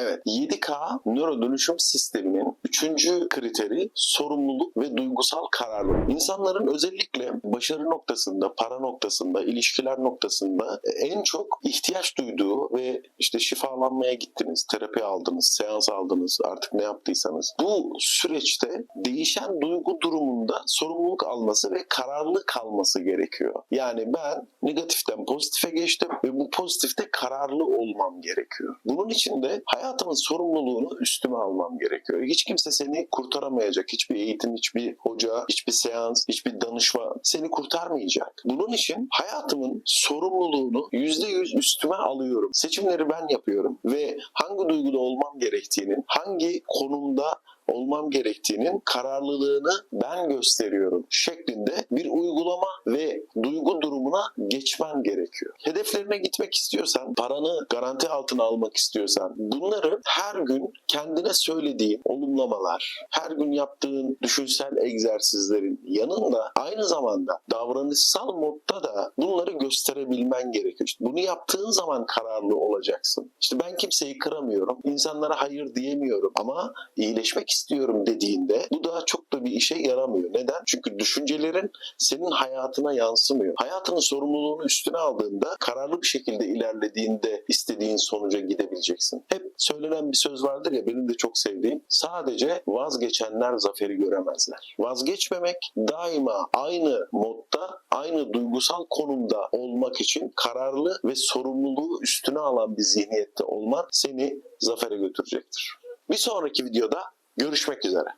Evet, 7K nöro dönüşüm sisteminin üçüncü kriteri sorumluluk ve duygusal kararlılık. İnsanların özellikle başarı noktasında, para noktasında, ilişkiler noktasında en çok ihtiyaç duyduğu ve işte şifalanmaya gittiniz, terapi aldınız, seans aldınız, artık ne yaptıysanız. Bu süreçte değişen duygu durumunda sorumluluk alması ve kararlı kalması gerekiyor. Yani ben negatiften pozitife geçtim ve bu pozitifte kararlı olmam gerekiyor. Bunun için de hayatımın sorumluluğunu üstüme almam gerekiyor. Hiç kimse seni kurtaramayacak. Hiçbir eğitim, hiçbir hoca, hiçbir seans, hiçbir danışma seni kurtarmayacak. Bunun için hayatımın sorumluluğunu %100 üstüme alıyorum. Seçimleri ben yapıyorum ve hangi duyguda olmam gerektiğinin, hangi konumda olmam gerektiğinin kararlılığını ben gösteriyorum şeklinde bir uygulama ve duygu durumuna geçmen gerekiyor. Hedeflerine gitmek istiyorsan, paranı garanti altına almak istiyorsan bunları her gün kendine söylediğin olumlamalar, her gün yaptığın düşünsel egzersizlerin yanında aynı zamanda davranışsal modda da bunları gösterebilmen gerekiyor. İşte bunu yaptığın zaman kararlı olacaksın. İşte ben kimseyi kıramıyorum, insanlara hayır diyemiyorum ama iyileşmek istiyorum dediğinde bu da çok da bir işe yaramıyor. Neden? Çünkü düşüncelerin senin hayatına yansımıyor. Hayatının sorumluluğunu üstüne aldığında, kararlı bir şekilde ilerlediğinde istediğin sonuca gidebileceksin. Hep söylenen bir söz vardır ya benim de çok sevdiğim. Sadece vazgeçenler zaferi göremezler. Vazgeçmemek daima aynı modda, aynı duygusal konumda olmak için kararlı ve sorumluluğu üstüne alan bir zihniyette olman seni zafere götürecektir. Bir sonraki videoda görüşmek üzere.